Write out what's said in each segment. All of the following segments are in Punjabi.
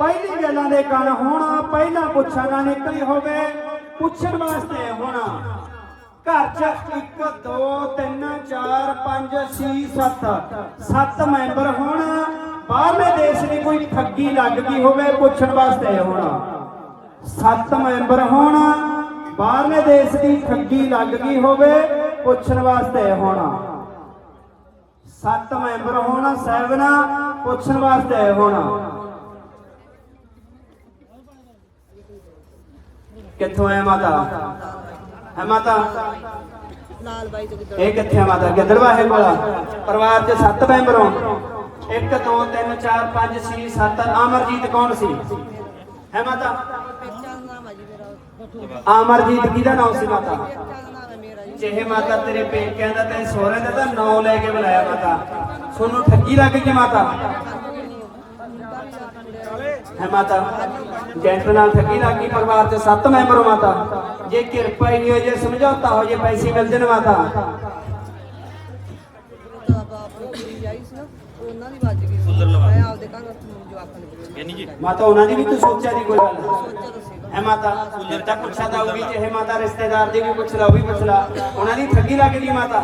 ਪਹਿਲੀ ਗੱਲਾਂ ਦੇ ਕੰਨ ਹੋਣਾ, ਪਹਿਲਾਂ ਪੁੱਛਾਂ ਨਾ ਨਿਕਲੀ ਹੋਵੇ, ਪੁੱਛਣ ਵਾਸਤੇ ਹੋਣਾ। ਘਰ 'ਚ 1 2 3 4 5 6 7 7 ਮੈਂਬਰ ਹੋਣ ਬਾਹਰਲੇ ਦੇਸ਼ ਦੀ ਕੋਈ ਠੱਗੀ ਲੱਗ ਹੋਵੇ, ਪੁੱਛਣ ਵਾਸਤੇ ਹੋਣਾ। 7 ਮੈਂਬਰ ਹੋਣਾ ਬਾਹਰਲੇ ਦੇਸ਼ ਦੀ ਠੱਗੀ ਲੱਗ ਗਈ ਹੋਵੇ, ਪੁੱਛਣ ਵਾਸਤੇ ਹੋਣਾ। 7 ਮੈਂਬਰ ਹੋਣਾ ਸੈਵਨਾ ਪੁੱਛਣ ਵਾਸਤੇ ਹੋਣਾ। ਕਿੱਥੋਂ ਹੈ ਮਾਤਾ? ਹੈ ਮਾਤਾ? ਲਾਲ ਬਾਈ ਤੋਂ ਕਿੱਧਰ? ਇਹ ਕਿੱਥੇ ਆ ਮਾਤਾ? ਗਿੱਦੜਵਾਹੇ ਕੋਲ ਆ? ਪਰਿਵਾਰ 'ਚ 7 ਮੈਂਬਰ ਹੋ। 1 2 3 4 5 6 7 ਅਮਰਜੀਤ ਕੌਣ ਸੀ? ਹੈ ਮਾਤਾ? ਦਾ ਨਾਮ ਹੈ ਅਮਰਜੀਤ ਕਿਹਦਾ ਨਾਮ ਸੀ ਮਾਤਾ? ਦਾ ਨਾਮ ਹੈ ਜਿਹੇ ਮਾਤਾ ਤੇਰੇ ਪੇਕਿਆਂ ਦਾ ਤੇ ਸਹੁਰੇ ਦਾ ਤਾਂ ਨਾਂ ਲੈ ਕੇ ਬੁਲਾਇਆ ਮਾਤਾ। ਤੁਹਾਨੂੰ ਠੱਗੀ ਲੱਗ ਗਈ ਮਾਤਾ। ਹੈ ਮਾਤਾ। ਜੈਂਟ ਨਾਲ ਠੱਗੀ ਲੱਗ ਪਰਿਵਾਰ ਚ ਸੱਤ ਮੈਂਬਰ ਹੋ ਮਾਤਾ। ਜੇ ਕਿਰਪਾ ਹੀ ਹੋ ਜੇ ਸਮਝੌਤਾ ਹੋ ਜੇ, ਪੈਸੇ ਮਿਲ ਜਾਣ ਮਾਤਾ। ਉਹਨਾਂ ਦੀ ਮਾਤਾ, ਉਹਨਾਂ ਦੀ ਵੀ ਤੂੰ ਸੋਚਿਆ ਦੀ ਕੋਈ ਗੱਲ? ਹੈ ਮਾਤਾ ਫਿਰ ਤਾਂ ਪੁੱਛਾ ਜਾਊਗੀ ਜੇ ਇਹ ਮਾਤਾ ਰਿਸ਼ਤੇਦਾਰ ਦੀ ਵੀ ਪੁੱਛ ਲਾ, ਉਹ ਵੀ ਪੁੱਛ ਲਾ। ਉਹਨਾਂ ਦੀ ਠੱਗੀ ਲੱਗਦੀ ਮਾਤਾ।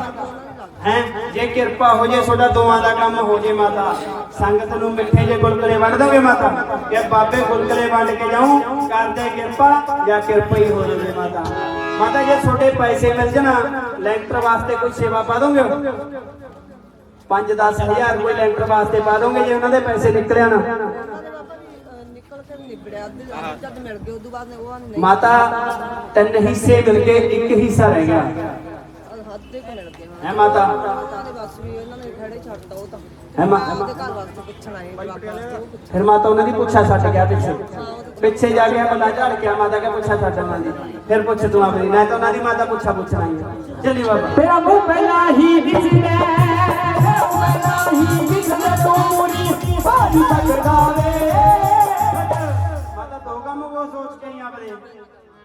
ਹੈ। ਜੇ ਕਿਰਪਾ ਹੋ ਜੇ ਤੁਹਾਡਾ ਦੋਵਾਂ ਦਾ ਕੰਮ ਹੋ ਜੇ ਮਾਤਾ। ਸੰਗਤ ਨੂੰ ਮਿੱਠੇ ਜੇ ਗੁਲਗੁਲੇ ਵੰਡ ਦੋਗੇ ਮਾਤਾ? ਕਿ ਬਾਬੇ ਗੁਲਗੁਲੇ ਵੰਡ ਕੇ ਜਾਉਂ ਕਰਦੇ ਕਿਰਪਾ ਜਾਂ ਕਿਰਪਾ ਹੀ ਹੋ ਜਾਵੇ ਮਾਤਾ। ਮਾਤਾ ਜੇ ਤੁਹਾਡੇ ਪੈਸੇ ਮਿਲ ਜਾਣ ਲੈਂਟਰ ਵਾਸਤੇ ਕੋਈ ਸੇਵਾ ਪਾ ਦੋਗੇ? 5-10 ਹਜ਼ਾਰ ਕੋਈ ਲੈਂਟਰ ਵਾਸਤੇ ਪਾ ਦੋਗੇ ਜੇ ਉਹਨਾਂ ਦੇ ਪੈਸੇ ਨਿਕਲਿਆ ਨਾ ਮਾਤਾ ਤਿੰਨ ਹਿੱਸੇ ਮਿਲ ਕੇ ਇੱਕ ਹਿੱਸਾ ਰਹਿ ਗਿਆ। ਹੈ ਮਾਤਾ। ਦੇ ਬਸ ਵੀ ਉਹਨਾਂ ਨੇ ਖੜੇ ਛੱਡਤਾ ਉਹ ਤਾਂ ਹੈ ਮਾ ਉਹਦੇ ਘਰ ਵਾਸਤੇ ਪੁੱਛਣ ਆਏ ਜਵਾਕਾਂ ਵਾਸਤੇ ਉਹ ਪੁੱਛ ਫਿਰ ਮਾਤਾ ਉਹਨਾਂ ਦੀ ਪੁੱਛਾ ਛੱਡ ਗਿਆ ਪਿੱਛੇ। ਪਿੱਛੇ ਜਾ ਕੇ ਬੰਦਾ ਝੜ ਗਿਆ ਮਾਤਾ ਕੇ ਪੁੱਛਾ ਛੱਡ ਉਹਨਾਂ ਦੀ। ਫਿਰ ਪੁੱਛ ਤੂੰ ਆਪਣੀ। ਮੈਂ ਤਾਂ ਉਹਨਾਂ ਦੀ ਮਾਤਾ ਪੁੱਛਾ ਪੁੱਛਣਾ ਹੀ ਹੈ। ਚੱਲੀ ਬਾਬਾ। ਤੇਰਾ ਮੂੰਹ ਪਹਿਲਾਂ ਹੀ ਵਿਚਲੇ ਪਹਿਲਾਂ ਹੀ ਵਿਚਲੇ ਤੂੰ ਮੁਰੀ ਬਾਜੀ ਤੱਕਦਾ ਵੇ ਮਾਤਾ ਦੋ ਕੰਮ ਕੋ ਸੋਚ ਕੇ ਹੀ ਆਪਦੇ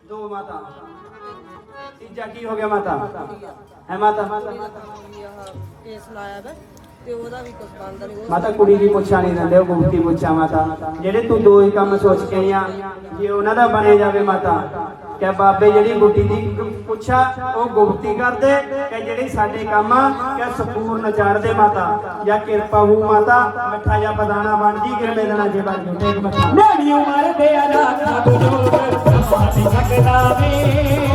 ਦੋ ਮਾਤਾ। ਤੀਜਾ ਕੀ ਹੋ ਗਿਆ ਮਾਤਾ? ਹੈ ਮਾਤਾ? ਕੇਸ ਲਾਇਆ ਵਾ ਤੇ ਉਹਦਾ ਵੀ ਕੁਝ ਬਣਦਾ ਨਹੀਂ ਮਾਤਾ ਕੁੜੀ ਦੀ ਪੁੱਛਾ ਨਹੀਂ ਦਿੰਦੇ, ਉਹ ਗੁੰਮਤੀ ਪੁੱਛਾ ਮਾਤਾ। ਜਿਹੜੇ ਤੂੰ ਦੋ ਹੀ ਕੰਮ ਸੋਚ ਕੇ ਆ ਜੇ ਉਹਨਾਂ ਦਾ ਬਣੇ ਜਾਵੇ ਮਾਤਾ ਕਿ ਬਾਬੇ ਜਿਹੜੀ ਗੁੱਡੀ ਦੀ ਪੁੱਛਾ, ਉਹ ਗੁਪਤੀ ਕਰਦੇ ਕਿ ਜਿਹੜੀ ਸਾਡੇ ਕੰਮ ਆ ਕਿ ਸੰਪੂਰਨ ਚਾੜਦੇ ਮਾਤਾ? ਜਾਂ ਕਿਰਪਾ ਹੋ ਮਾਤਾ, ਮਿੱਠਾ ਜਾਂ ਬਦਾਨਾ ਬਣਦੀ ਕਿਰਮੇ ਦੇਣਾ ਜੇ ਬਣ ਜੁਟੇ ਇੱਕ ਮੱਥਾ ਨੇੜੀ ਉਮਰ ਦੇ ਅਨਾਥਾ ਬਜ਼ੁਰਗ ਬਾਜੀ ਤੱਕਦਾ ਵੇ